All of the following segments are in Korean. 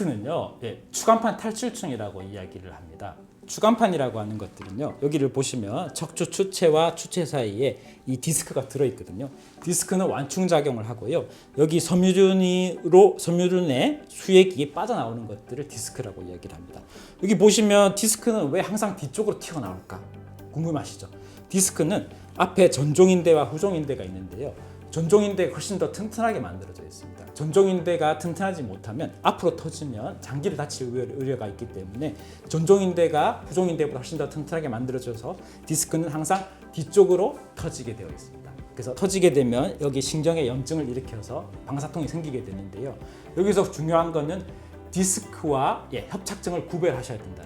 것들은요, 예, 추간판 탈출층이라고 이야기를 합니다. 추간판이라고 하는 것들은요, 여기를 보시면 척추 추체와 추체 사이에 이 디스크가 들어있거든요. 디스크는 완충 작용을 하고요. 여기 섬유륜으로 섬유륜의 수액이 빠져나오는 것들을 디스크라고 이야기를 합니다. 여기 보시면 디스크는 왜 항상 뒤쪽으로 튀어나올까 궁금하시죠? 디스크는 앞에 전종인대와 후종인대가 있는데요. 전종인대가 훨씬 더 튼튼하게 만들어져 있습니다. 전종인대가 튼튼하지 못하면 앞으로 터지면 장기를 다칠 우려- 우려가 있기 때문에 전종인대가 후종인대보다 훨씬 더 튼튼하게 만들어져서 디스크는 항상 뒤쪽으로 터지게 되어 있습니다. 그래서 터지게 되면 여기 신경에 염증을 일으켜서 방사통이 생기게 되는데요. 여기서 중요한 거는 디스크와 예, 협착증을 구별하셔야 겁니다.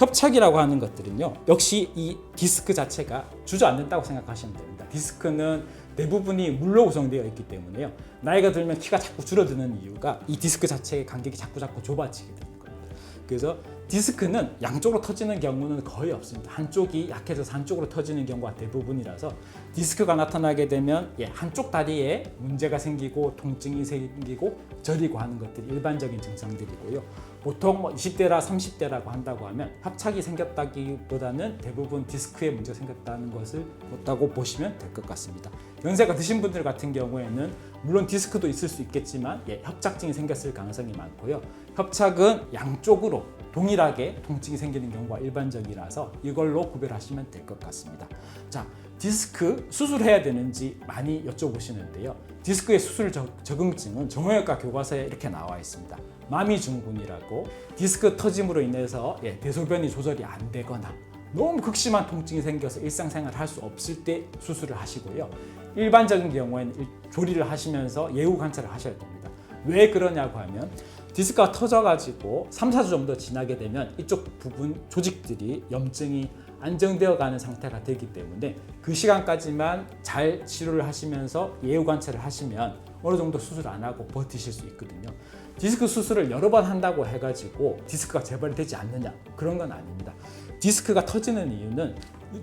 협착이라고 하는 것들은요. 역시 이 디스크 자체가 주저앉는다고 생각하시면 됩니다. 디스크는 대부분이 물로 구성되어 있기 때문에요. 나이가 들면 키가 자꾸 줄어드는 이유가 이 디스크 자체의 간격이 자꾸 자꾸 좁아지게 되는 겁니다. 그래서 디스크는 양쪽으로 터지는 경우는 거의 없습니다. 한쪽이 약해져서 한쪽으로 터지는 경우가 대부분이라서 디스크가 나타나게 되면 예, 한쪽 다리에 문제가 생기고 통증이 생기고 저리고 하는 것들이 일반적인 증상들이고요. 보통 뭐 20대라 30대라고 한다고 하면 합착이 생겼다기보다는 대부분 디스크에 문제가 생겼다는 것을 보다고 보시면 될 것 같습니다. 연세가 드신 분들 같은 경우에는 물론 디스크도 있을 수 있겠지만 예, 협착증이 생겼을 가능성이 많고요. 협착은 양쪽으로 동일하게 통증이 생기는 경우가 일반적이라서 이걸로 구별하시면 될 것 같습니다. 자, 디스크 수술해야 되는지 많이 여쭤보시는데요. 디스크의 수술 적- 적응증은 정형외과 교과서에 이렇게 나와 있습니다. 마미 증후군이라고 디스크 터짐으로 인해서 예, 대소변이 조절이 안 되거나 너무 극심한 통증이 생겨서 일상생활 할 수 없을 때 수술을 하시고요. 일반적인 경우에는 일- 조리를 하시면서 예후 관찰을 하셔야 됩니다. 왜 그러냐고 하면 디스크가 터져가지고 3, 4주 정도 지나게 되면 이쪽 부분 조직들이 염증이 안정되어 가는 상태가 되기 때문에 그 시간까지만 잘 치료를 하시면서 예후 관찰을 하시면 어느 정도 수술 안 하고 버티실 수 있거든요. 디스크 수술을 여러 번 한다고 해가지고 디스크가 재발이 되지 않느냐 그런 건 아닙니다. 디스크가 터지는 이유는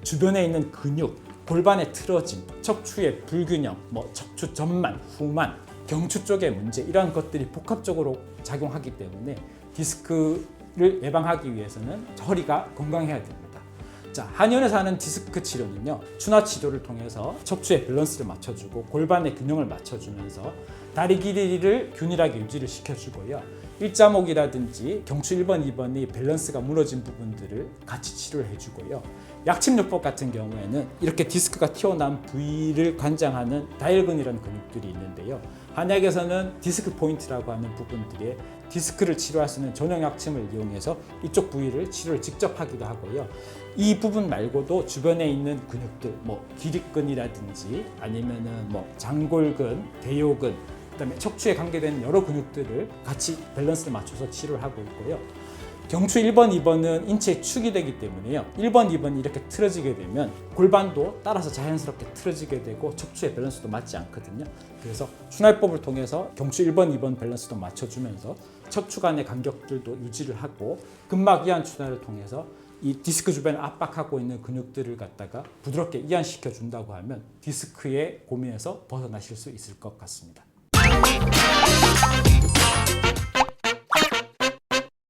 주변에 있는 근육, 골반의 틀어짐, 척추의 불균형, 뭐 척추 전만, 후만, 경추 쪽의 문제 이러한 것들이 복합적으로 작용하기 때문에 디스크를 예방하기 위해서는 허리가 건강해야 됩니다. 자, 한의원에서 하는 디스크 치료는요. 추나 치료를 통해서 척추의 밸런스를 맞춰주고 골반의 균형을 맞춰주면서 다리 길이를 균일하게 유지를 시켜주고요. 일자목이라든지 경추 1번, 2번이 밸런스가 무너진 부분들을 같이 치료를 해주고요. 약침요법 같은 경우에는 이렇게 디스크가 튀어나온 부위를 관장하는 다일근이라는 근육들이 있는데요. 한약에서는 디스크 포인트라고 하는 부분들에 디스크를 치료할 수 있는 전용 약침을 이용해서 이쪽 부위를 치료를 직접 하기도 하고요. 이 부분 말고도 주변에 있는 근육들, 뭐 기립근이라든지 아니면은 뭐 장골근, 대요근, 그다음에 척추에 관계되는 여러 근육들을 같이 밸런스를 맞춰서 치료를 하고 있고요. 경추 1번, 2번은 인체의 축이 되기 때문에요. 1번, 2번이 이렇게 틀어지게 되면 골반도 따라서 자연스럽게 틀어지게 되고 척추의 밸런스도 맞지 않거든요. 그래서 순환법을 통해서 경추 1번, 2번 밸런스도 맞춰주면서 척추 간의 간격들도 유지를 하고 근막 이완 추나를 통해서 이 디스크 주변을 압박하고 있는 근육들을 갖다가 부드럽게 이완시켜 준다고 하면 디스크의 고민에서 벗어나실 수 있을 것 같습니다.